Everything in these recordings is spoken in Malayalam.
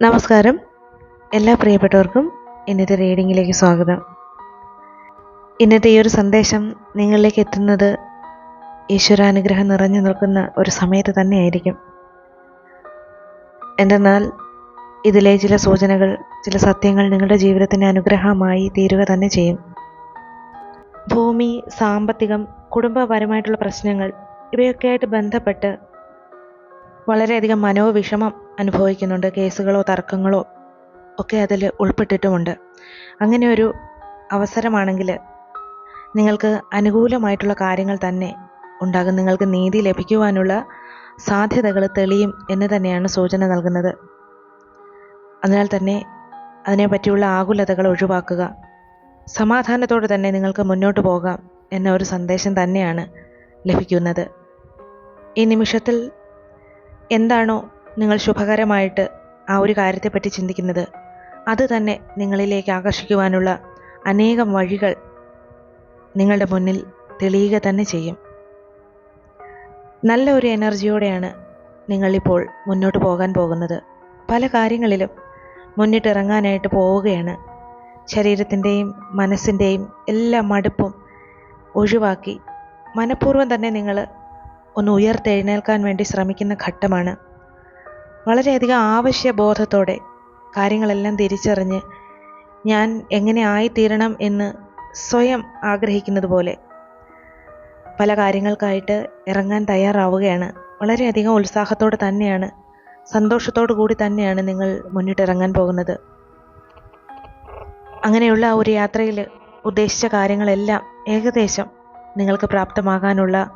നമസ്കാരം. എല്ലാ പ്രിയപ്പെട്ടവർക്കും ഇന്നത്തെ റീഡിങ്ങിലേക്ക് സ്വാഗതം. ഇന്നത്തെ ഈ ഒരു സന്ദേശം നിങ്ങളിലേക്ക് എത്തുന്നത് ഈശ്വരാനുഗ്രഹം നിറഞ്ഞു നിൽക്കുന്ന ഒരു സമയത്ത് തന്നെയായിരിക്കും. എന്തെന്നാൽ ഇതിലെ ചില സൂചനകൾ ചില സത്യങ്ങൾ നിങ്ങളുടെ ജീവിതത്തിന് അനുഗ്രഹമായി തീരുക തന്നെ ചെയ്യും. ഭൂമി സാമ്പത്തികം കുടുംബപരമായിട്ടുള്ള പ്രശ്നങ്ങൾ ഇവയൊക്കെയായിട്ട് ബന്ധപ്പെട്ട് വളരെയധികം മനോവിഷമം അനുഭവിക്കുന്നുണ്ട് കേസുകളോ തർക്കങ്ങളോ ഒക്കെ അതിൽ ഉൾപ്പെട്ടിട്ടുമുണ്ട്. അങ്ങനെ ഒരു അവസരമാണെങ്കിൽ നിങ്ങൾക്ക് അനുകൂലമായിട്ടുള്ള കാര്യങ്ങൾ തന്നെ ഉണ്ടാകും. നിങ്ങൾക്ക് നീതി ലഭിക്കുവാനുള്ള സാധ്യതകൾ തെളിയും എന്ന് തന്നെയാണ് സൂചന നൽകുന്നത്. അതിനാൽ തന്നെ അതിനെപ്പറ്റിയുള്ള ആകുലതകൾ ഒഴിവാക്കുക. സമാധാനത്തോടെ തന്നെ നിങ്ങൾക്ക് മുന്നോട്ട് പോകാം എന്ന ഒരു സന്ദേശം തന്നെയാണ് ലഭിക്കുന്നത്. ഈ നിമിഷത്തിൽ എന്താണോ നിങ്ങൾ ശുഭകരമായിട്ട് ആ ഒരു കാര്യത്തെപ്പറ്റി ചിന്തിക്കുന്നത്. അത് തന്നെ നിങ്ങളിലേക്ക് ആകർഷിക്കുവാനുള്ള അനേകം വഴികൾ നിങ്ങളുടെ മുന്നിൽ തെളിയുക തന്നെ ചെയ്യും. നല്ല ഒരു എനർജിയോടെയാണ് നിങ്ങളിപ്പോൾ മുന്നോട്ട് പോകാൻ പോകുന്നത്. പല കാര്യങ്ങളിലും മുന്നിട്ടിറങ്ങാനായിട്ട് പോവുകയാണ്. ശരീരത്തിന്റെയും മനസ്സിന്റെയും എല്ലാ മടുപ്പും ഒഴിവാക്കി മനഃപൂർവം തന്നെ നിങ്ങൾ ഒന്ന് ഉയർത്തെഴുന്നേൽക്കാൻ വേണ്ടി ശ്രമിക്കുന്ന ഘട്ടമാണ്. വളരെയധികം ആവശ്യബോധത്തോടെ കാര്യങ്ങളെല്ലാം തിരിച്ചറിഞ്ഞ് ഞാൻ എങ്ങനെ ആയിത്തീരണം എന്ന് സ്വയം ആഗ്രഹിക്കുന്നത് പോലെ പല കാര്യങ്ങൾക്കായിട്ട് ഇറങ്ങാൻ തയ്യാറാവുകയാണ്. വളരെയധികം ഉത്സാഹത്തോടെ തന്നെയാണ് സന്തോഷത്തോടു കൂടി തന്നെയാണ് നിങ്ങൾ മുന്നിട്ടിറങ്ങാൻ പോകുന്നത്. അങ്ങനെയുള്ള ഒരു യാത്രയിൽ ഉദ്ദേശിച്ച കാര്യങ്ങളെല്ലാം ഏകദേശം നിങ്ങൾക്ക് പ്രാപ്തമാകാനുള്ള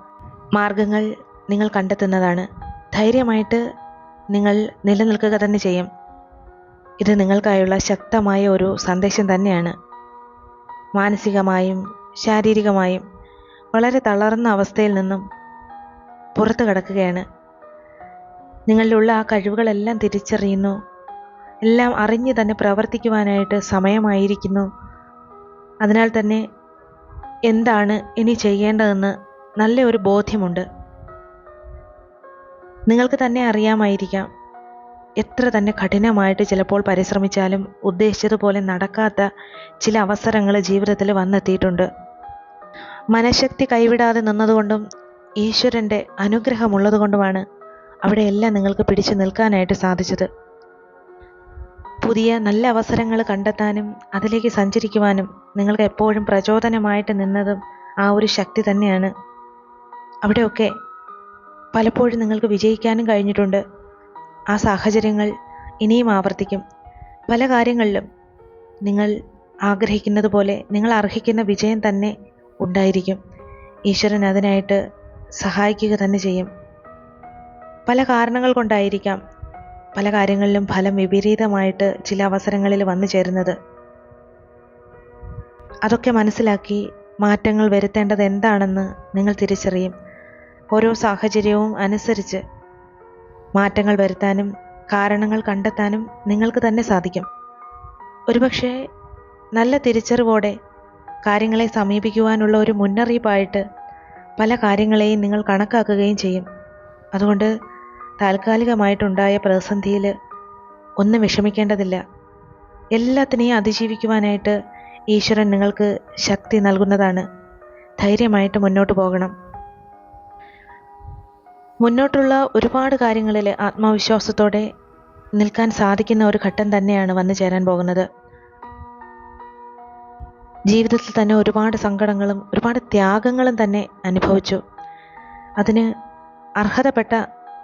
മാർഗങ്ങൾ നിങ്ങൾ കണ്ടെത്തുന്നതാണ്. ധൈര്യമായിട്ട് നിങ്ങൾ നിലനിൽക്കുക തന്നെ ചെയ്യും. ഇത് നിങ്ങൾക്കായുള്ള ശക്തമായ ഒരു സന്ദേശം തന്നെയാണ്. മാനസികമായും ശാരീരികമായും വളരെ തളർന്ന അവസ്ഥയിൽ നിന്നും പുറത്തു കടക്കുകയാണ്. നിങ്ങളിലുള്ള ആ കഴിവുകളെല്ലാം തിരിച്ചറിയുന്നു. എല്ലാം അറിഞ്ഞ് തന്നെ പ്രവർത്തിക്കുവാനായിട്ട് സമയമായിരിക്കുന്നു. അതിനാൽ തന്നെ എന്താണ് ഇനി ചെയ്യേണ്ടതെന്ന് നല്ലൊരു ബോധ്യമുണ്ട്. നിങ്ങൾക്ക് തന്നെ അറിയാമായിരിക്കാം. എത്ര തന്നെ കഠിനമായിട്ട് ചിലപ്പോൾ പരിശ്രമിച്ചാലും ഉദ്ദേശിച്ചതുപോലെ നടക്കാത്ത ചില അവസരങ്ങൾ ജീവിതത്തിൽ വന്നെത്തിയിട്ടുണ്ട്. മനഃശക്തി കൈവിടാതെ നിന്നതുകൊണ്ടും ഈശ്വരന്റെ അനുഗ്രഹമുള്ളതുകൊണ്ടുമാണ് അവിടെയെല്ലാം നിങ്ങൾക്ക് പിടിച്ചു നിൽക്കാനായിട്ട് സാധിച്ചത്. പുതിയ നല്ല അവസരങ്ങൾ കണ്ടെത്താനും അതിലേക്ക് സഞ്ചരിക്കുവാനും നിങ്ങൾക്ക് എപ്പോഴും പ്രചോദനമായിട്ട് നിന്നതും ആ ഒരു ശക്തി തന്നെയാണ്. അവിടെയൊക്കെ പലപ്പോഴും നിങ്ങൾക്ക് വിജയിക്കാനും കഴിഞ്ഞിട്ടുണ്ട്. ആ സാഹചര്യങ്ങൾ ഇനിയും ആവർത്തിക്കും. പല കാര്യങ്ങളിലും നിങ്ങൾ ആഗ്രഹിക്കുന്നത് പോലെ നിങ്ങൾ അർഹിക്കുന്ന വിജയം തന്നെ ഉണ്ടായിരിക്കും. ഈശ്വരൻ അതിനായിട്ട് സഹായിക്കുക തന്നെ ചെയ്യും. പല കാരണങ്ങൾ കൊണ്ടായിരിക്കാം പല കാര്യങ്ങളിലും ഫലം വിപരീതമായിട്ട് ചില അവസരങ്ങളിൽ വന്നു ചേരുന്നത്. അതൊക്കെ മനസ്സിലാക്കി മാറ്റങ്ങൾ വരുത്തേണ്ടത് എന്താണെന്ന് നിങ്ങൾ തിരിച്ചറിയും. ഓരോ സാഹചര്യവും അനുസരിച്ച് മാറ്റങ്ങൾ വരുത്താനും കാരണങ്ങൾ കണ്ടെത്താനും നിങ്ങൾക്ക് തന്നെ സാധിക്കും. ഒരുപക്ഷെ നല്ല തിരിച്ചറിവോടെ കാര്യങ്ങളെ സമീപിക്കുവാനുള്ള ഒരു മുന്നറിയിപ്പായിട്ട് പല കാര്യങ്ങളെയും നിങ്ങൾ കണക്കാക്കുകയും ചെയ്യും. അതുകൊണ്ട് താൽക്കാലികമായിട്ടുണ്ടായ പ്രതിസന്ധിയിൽ ഒന്നും വിഷമിക്കേണ്ടതില്ല. എല്ലാത്തിനെയും അതിജീവിക്കുവാനായിട്ട് ഈശ്വരൻ നിങ്ങൾക്ക് ശക്തി നൽകുന്നതാണ്. ധൈര്യമായിട്ട് മുന്നോട്ട് പോകണം. മുന്നോട്ടുള്ള ഒരുപാട് കാര്യങ്ങളിൽ ആത്മവിശ്വാസത്തോടെ നിൽക്കാൻ സാധിക്കുന്ന ഒരു ഘട്ടം തന്നെയാണ് വന്നു ചേരാൻ പോകുന്നത്. ജീവിതത്തിൽ തന്നെ ഒരുപാട് സങ്കടങ്ങളും ഒരുപാട് ത്യാഗങ്ങളും തന്നെ അനുഭവിച്ചു. അതിന് അർഹതപ്പെട്ട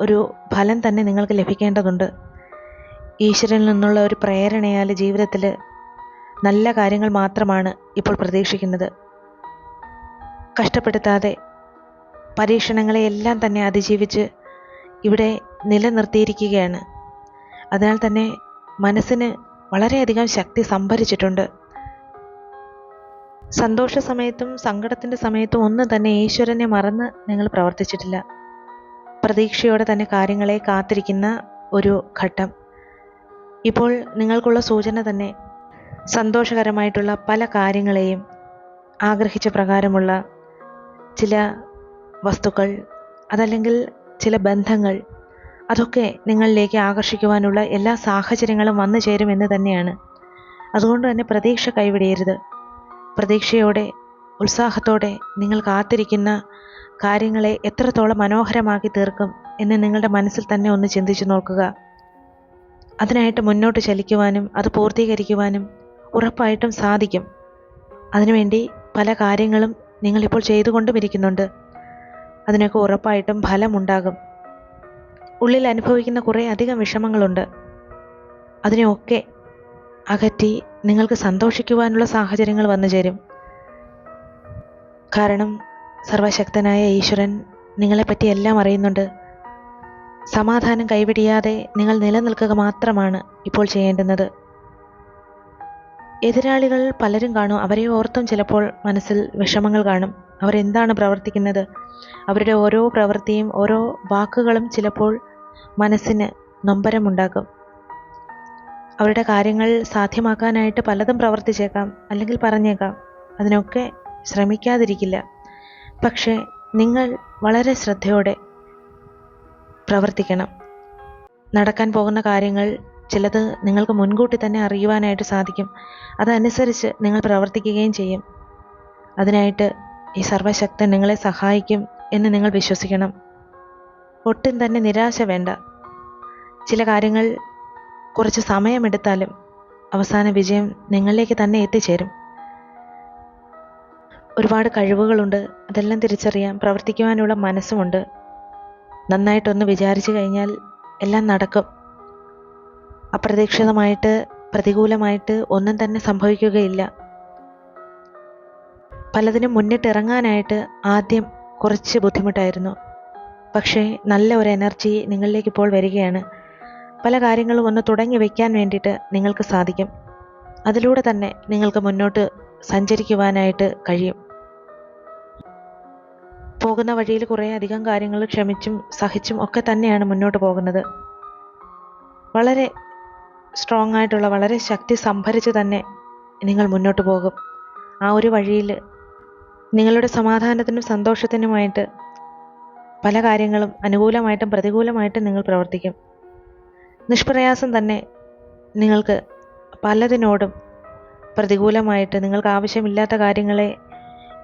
ഒരു ഫലം തന്നെ നിങ്ങൾക്ക് ലഭിക്കേണ്ടതുണ്ട്. ഈശ്വരനിൽ നിന്നുള്ള ഒരു പ്രേരണയാൽ ജീവിതത്തിൽ നല്ല കാര്യങ്ങൾ മാത്രമാണ് ഇപ്പോൾ പ്രതീക്ഷിക്കുന്നത്. കഷ്ടപ്പെടുത്താതെ പരീക്ഷണങ്ങളെ എല്ലാം തന്നെ അതിജീവിച്ച് ഇവിടെ നിലനിർത്തിയിരിക്കുകയാണ്. അതിനാൽ തന്നെ മനസ്സിന് വളരെയധികം ശക്തി സംഭരിച്ചിട്ടുണ്ട്. സന്തോഷ സമയത്തും സങ്കടത്തിന്റെ സമയത്തും ഒന്നും തന്നെ ഈശ്വരനെ മറന്ന് നിങ്ങൾ പ്രവർത്തിച്ചിട്ടില്ല. പ്രതീക്ഷയോടെ തന്നെ കാര്യങ്ങളെ കാത്തിരിക്കുന്ന ഒരു ഘട്ടം. ഇപ്പോൾ നിങ്ങൾക്കുള്ള സൂചന തന്നെ സന്തോഷകരമായിട്ടുള്ള പല കാര്യങ്ങളെയും ആഗ്രഹിച്ച പ്രകാരമുള്ള ചില വസ്തുക്കൾ അതല്ലെങ്കിൽ ചില ബന്ധങ്ങൾ അതൊക്കെ നിങ്ങളിലേക്ക് ആകർഷിക്കുവാനുള്ള എല്ലാ സാഹചര്യങ്ങളും വന്നു ചേരുമെന്ന് തന്നെയാണ്. അതുകൊണ്ട് തന്നെ പ്രതീക്ഷ കൈവിടിയരുത് പ്രതീക്ഷയോടെ ഉത്സാഹത്തോടെ നിങ്ങൾ കാത്തിരിക്കുന്ന കാര്യങ്ങളെ എത്രത്തോളം മനോഹരമാക്കി തീർക്കും എന്ന് നിങ്ങളുടെ മനസ്സിൽ തന്നെ ഒന്ന് ചിന്തിച്ചു നോക്കുക. അതിനായിട്ട് മുന്നോട്ട് ചലിക്കുവാനും അത് പൂർത്തീകരിക്കുവാനും ഉറപ്പായിട്ടും സാധിക്കും. അതിനുവേണ്ടി പല കാര്യങ്ങളും നിങ്ങളിപ്പോൾ ചെയ്തുകൊണ്ടും ഇരിക്കുന്നുണ്ട് അതിനൊക്കെ ഉറപ്പായിട്ടും ഫലമുണ്ടാകും. ഉള്ളിൽ അനുഭവിക്കുന്ന കുറേ അധികം വിഷമങ്ങളുണ്ട്. അതിനെയൊക്കെ അകറ്റി നിങ്ങൾക്ക് സന്തോഷിക്കുവാനുള്ള സാഹചര്യങ്ങൾ വന്നു ചേരും. കാരണം സർവശക്തനായ ഈശ്വരൻ നിങ്ങളെപ്പറ്റി എല്ലാം അറിയുന്നുണ്ട്. സമാധാനം കൈവിടിയാതെ നിങ്ങൾ നിലനിൽക്കുക മാത്രമാണ് ഇപ്പോൾ ചെയ്യേണ്ടുന്നത്. എതിരാളികൾ പലരും കാണും. അവരെ ഓർത്തും ചിലപ്പോൾ മനസ്സിൽ വിഷമങ്ങൾ കാണും. അവരെന്താണ് പ്രവർത്തിക്കുന്നത്? അവരുടെ ഓരോ പ്രവൃത്തിയും ഓരോ വാക്കുകളും ചിലപ്പോൾ മനസ്സിന് നൊമ്പരമുണ്ടാക്കും അവരുടെ കാര്യങ്ങൾ സാധ്യമാക്കാനായിട്ട് പലതും പ്രവർത്തിച്ചേക്കാം അല്ലെങ്കിൽ പറഞ്ഞേക്കാം. അതിനൊക്കെ ശ്രമിക്കാതിരിക്കില്ല. പക്ഷേ നിങ്ങൾ വളരെ ശ്രദ്ധയോടെ പ്രവർത്തിക്കണം. നടക്കാൻ പോകുന്ന കാര്യങ്ങൾ ചിലത് നിങ്ങൾക്ക് മുൻകൂട്ടി തന്നെ അറിയുവാനായിട്ട് സാധിക്കും. അതനുസരിച്ച് നിങ്ങൾ പ്രവർത്തിക്കുകയും ചെയ്യും. അതിനായിട്ട് ഈ സർവശക്തൻ നിങ്ങളെ സഹായിക്കും എന്ന് നിങ്ങൾ വിശ്വസിക്കണം. ഒട്ടും തന്നെ നിരാശ വേണ്ട. ചില കാര്യങ്ങൾ കുറച്ച് സമയമെടുത്താലും അവസാന വിജയം നിങ്ങളിലേക്ക് തന്നെ എത്തിച്ചേരും. ഒരുപാട് കഴിവുകളുണ്ട്. അതെല്ലാം തിരിച്ചറിയാം പ്രവർത്തിക്കുവാനുള്ള മനസ്സുമുണ്ട്. നന്നായിട്ടൊന്ന് വിചാരിച്ചു കഴിഞ്ഞാൽ എല്ലാം നടക്കും. അപ്രതീക്ഷിതമായിട്ട് പ്രതികൂലമായിട്ട് ഒന്നും തന്നെ സംഭവിക്കുകയില്ല. പലതിനും മുന്നിട്ടിറങ്ങാനായിട്ട് ആദ്യം കുറച്ച് ബുദ്ധിമുട്ടായിരുന്നു. പക്ഷേ നല്ല ഒരു എനർജി നിങ്ങളിലേക്ക് ഇപ്പോൾ വരികയാണ്. പല കാര്യങ്ങളും ഒന്ന് തുടങ്ങി വയ്ക്കാൻ വേണ്ടിയിട്ട് നിങ്ങൾക്ക് സാധിക്കും. അതിലൂടെ തന്നെ നിങ്ങൾക്ക് മുന്നോട്ട് സഞ്ചരിക്കുവാനായിട്ട് കഴിയും. പോകുന്ന വഴിയിൽ കുറേ അധികം കാര്യങ്ങൾ ക്ഷമിച്ചും സഹിച്ചും ഒക്കെ തന്നെയാണ് മുന്നോട്ട് പോകുന്നത്. വളരെ സ്ട്രോങ് ആയിട്ടുള്ള വളരെ ശക്തി സംഭരിച്ച് തന്നെ നിങ്ങൾ മുന്നോട്ട് പോകും. ആ ഒരു വഴിയിൽ നിങ്ങളുടെ സമാധാനത്തിനും സന്തോഷത്തിനുമായിട്ട് പല കാര്യങ്ങളും അനുകൂലമായിട്ടും പ്രതികൂലമായിട്ടും നിങ്ങൾ പ്രവർത്തിക്കും. നിഷ്പ്രയാസം തന്നെ നിങ്ങൾക്ക് പലതിനോടും പ്രതികൂലമായിട്ട് നിങ്ങൾക്ക് ആവശ്യമില്ലാത്ത കാര്യങ്ങളെ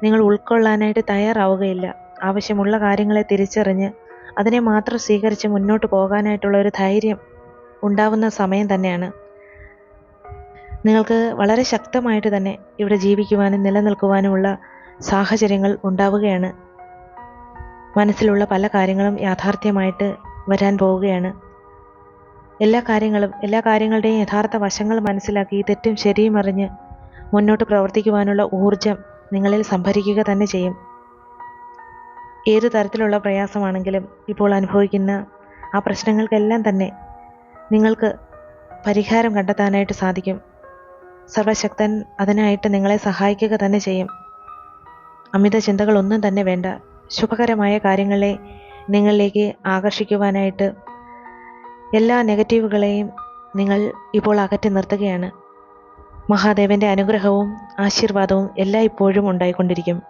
നിങ്ങൾ ഉൾക്കൊള്ളാനായിട്ട് തയ്യാറാവുകയില്ല. ആവശ്യമുള്ള കാര്യങ്ങളെ തിരിച്ചറിഞ്ഞ് അതിനെ മാത്രം സ്വീകരിച്ച് മുന്നോട്ട് പോകാനായിട്ടുള്ള ഒരു ധൈര്യം ഉണ്ടാവുന്ന സമയം തന്നെയാണ്. നിങ്ങൾക്ക് വളരെ ശക്തമായിട്ട് തന്നെ ഇവിടെ ജീവിക്കുവാനും നിലനിൽക്കുവാനുമുള്ള സാഹചര്യങ്ങൾ ഉണ്ടാവുകയാണ്. മനസ്സിലുള്ള പല കാര്യങ്ങളും യാഥാർത്ഥ്യമായിട്ട് വരാൻ പോവുകയാണ്. എല്ലാ കാര്യങ്ങളും എല്ലാ കാര്യങ്ങളുടെയും യഥാർത്ഥ വശങ്ങൾ മനസ്സിലാക്കി തെറ്റും ശരിയും അറിഞ്ഞ് മുന്നോട്ട് പ്രവർത്തിക്കുവാനുള്ള ഊർജം നിങ്ങളിൽ സംഭരിക്കുക തന്നെ ചെയ്യും. ഏത് തരത്തിലുള്ള പ്രയാസമാണെങ്കിലും ഇപ്പോൾ അനുഭവിക്കുന്ന ആ പ്രശ്നങ്ങൾക്കെല്ലാം തന്നെ നിങ്ങൾക്ക് പരിഹാരം കണ്ടെത്താനായിട്ട് സാധിക്കും. സർവശക്തൻ അതിനായിട്ട് നിങ്ങളെ സഹായിക്കുക തന്നെ ചെയ്യും. അമിത ചിന്തകളൊന്നും തന്നെ വേണ്ട. ശുഭകരമായ കാര്യങ്ങളെ നിങ്ങളിലേക്ക് ആകർഷിക്കുവാനായിട്ട് എല്ലാ നെഗറ്റീവുകളെയും നിങ്ങൾ ഇപ്പോൾ അകറ്റി നിർത്തുകയാണ്. മഹാദേവന്റെ അനുഗ്രഹവും ആശീർവാദവും എല്ലാ ഇപ്പോഴും ഉണ്ടായിക്കൊണ്ടിരിക്കും.